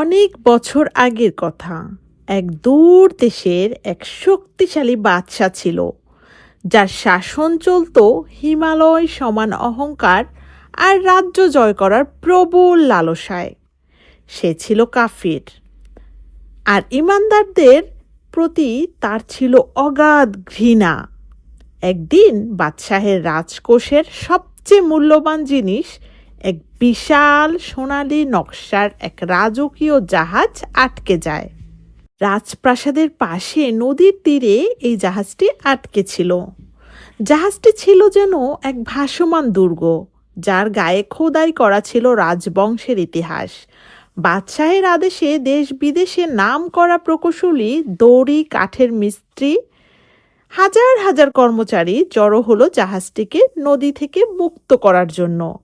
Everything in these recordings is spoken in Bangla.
অনেক বছর আগের কথা। এক দূর দেশের এক শক্তিশালী বাদশা ছিল, যার শাসন চলত হিমালয় সমান অহংকার আর রাজ্য জয় করার প্রবল লালসায়। সে ছিল কাফির। আর ইমানদারদের প্রতি তার ছিল অগাধ ঘৃণা। একদিন বাদশাহের রাজকোষের সবচেয়ে মূল্যবান জিনিস এক বিশাল সোনালি নকশার এক রাজকীয় জাহাজ আটকে যায়। রাজপ্রাসাদের পাশে নদীর তীরে এই জাহাজটি আটকে ছিল। জাহাজটি ছিল যেন এক ভাসমান দুর্গ, যার গায়ে খোদাই করা ছিল রাজবংশের ইতিহাস। বাদশাহের আদেশে দেশ বিদেশে নাম করা প্রকৌশলী, দড়ি, কাঠের মিস্ত্রি, হাজার হাজার কর্মচারী জড়ো হলো জাহাজটিকে নদী থেকে মুক্ত করার জন্য।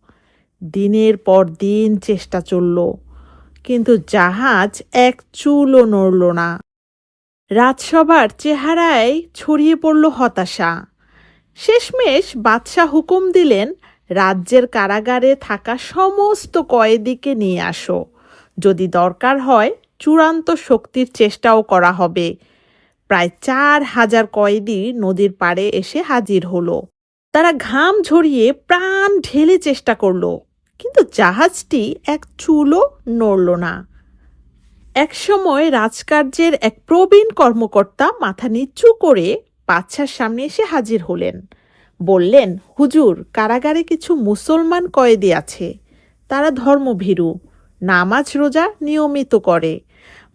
দিনের পর দিন চেষ্টা চলল, কিন্তু জাহাজ এক চুলও নড়ল না। রাজসভার চেহারায় ছড়িয়ে পড়ল হতাশা। শেষমেশ বাদশাহ হুকুম দিলেন, রাজ্যের কারাগারে থাকা সমস্ত কয়েদিকে নিয়ে আসো। যদি দরকার হয়, চূড়ান্ত শক্তির চেষ্টাও করা হবে। প্রায় চার হাজার কয়েদি নদীর পাড়ে এসে হাজির হলো। তারা ঘাম ঝরিয়ে প্রাণ ঢেলে চেষ্টা করল। কিন্তু জাহাজটি এক চুলও নড়ল না। এক সময় রাজকার্যের এক প্রবীণ কর্মকর্তা মাথা নিচু করে বাদশার সামনে এসে হাজির হলেন। বললেন, হুজুর, কারাগারে কিছু মুসলমান কয়েদি আছে। তারা ধর্মভীরু, নামাজ রোজা নিয়মিত করে।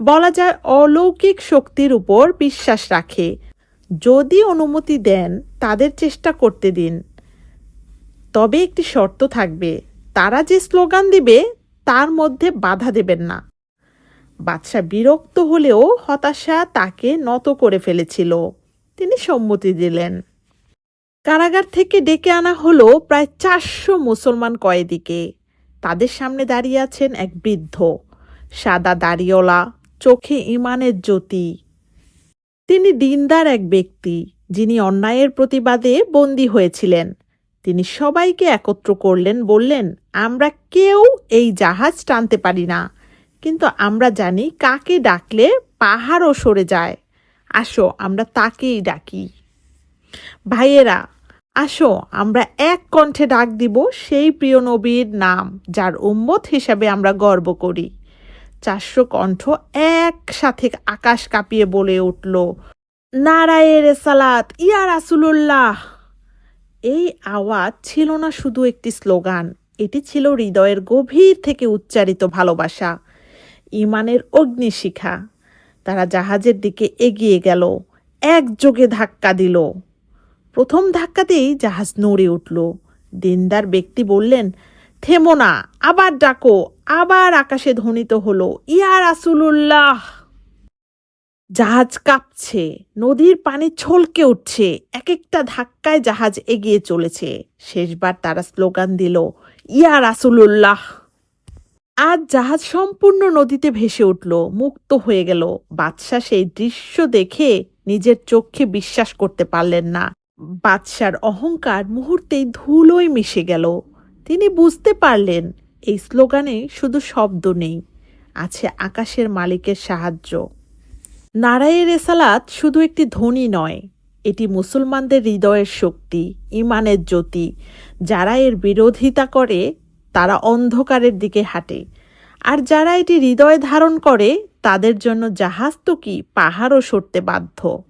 বলা যায় অলৌকিক শক্তির উপর বিশ্বাস রাখে। যদি অনুমতি দেন, তাদের চেষ্টা করতে দিন। তবে একটি শর্ত থাকবে। তারা যে স্লোগান দিবে, তার মধ্যে বাধা দেবেন না। বাদশাহ বিরক্ত হলেও হতাশা তাকে নত করে ফেলেছিল। তিনি সম্মতি দিলেন। কারাগার থেকে ডেকে আনা হলো প্রায় চারশো মুসলমান কয়েদিকে। তাদের সামনে দাঁড়িয়ে আছেন এক বৃদ্ধ। সাদা দাড়িওয়ালা, চোখে ইমানের জ্যোতি। তিনি দিনদার এক ব্যক্তি, যিনি অন্যায়ের প্রতিবাদে বন্দী হয়েছিলেন। তিনি সবাইকে একত্র করলেন, বললেন, আমরা কেউ এই জাহাজ টানতে পারি না। কিন্তু আমরা জানি কাকে ডাকলে পাহাড়ও সরে যায়। আসো, আমরা তাকেই ডাকি। ভাইয়েরা, আসো, আমরা এক কণ্ঠে ডাক দিব সেই প্রিয় নবীর নাম, যার উম্মত হিসাবে আমরা গর্ব করি। চারশো কণ্ঠ একসাথে আকাশ কাঁপিয়ে বলে উঠল নারায়ের সালাত ইয়া রাসুলুল্লাহ। এই আওয়াজ ছিল না শুধু একটি স্লোগান, এটি ছিল হৃদয়ের গভীর থেকে উচ্চারিত ভালোবাসা, ইমানের অগ্নিশিখা। তারা জাহাজের দিকে এগিয়ে গেল, একযোগে ধাক্কা দিল। প্রথম ধাক্কাতেই জাহাজ নড়ে উঠল। দিনদার ব্যক্তি বললেন, থেমো না, আবার ডাকো, আবার আকাশে ধ্বনিত হলো, ইয়া রাসুলুল্লাহ। জাহাজ কাঁপছে, নদীর পানি ছলকে উঠছে এক একটা ধাক্কায় জাহাজ এগিয়ে চলেছে। শেষবার তারা স্লোগান দিল, ইয়া রাসুলুল্লাহ। আজ জাহাজ সম্পূর্ণ নদীতে ভেসে উঠল, মুক্ত হয়ে গেল। বাদশাহ সেই দৃশ্য দেখে নিজের চোখে বিশ্বাস করতে পারলেন না। বাদশার অহংকার মুহূর্তেই ধুলোয় মিশে গেল। তিনি বুঝতে পারলেন, এই স্লোগানে শুধু শব্দ নেই, আছে আকাশের মালিকের সাহায্য। নারায়ের রেসালাত শুধু একটি ধনী নয়, এটি মুসলমানদের হৃদয়ের শক্তি, ইমানের জ্যোতি। যারা এর বিরোধিতা করে, তারা অন্ধকারের দিকে হাঁটে। আর যারা এটি হৃদয়ে ধারণ করে, তাদের জন্য জাহাজ তো কি পাহাড়ও সরতে বাধ্য।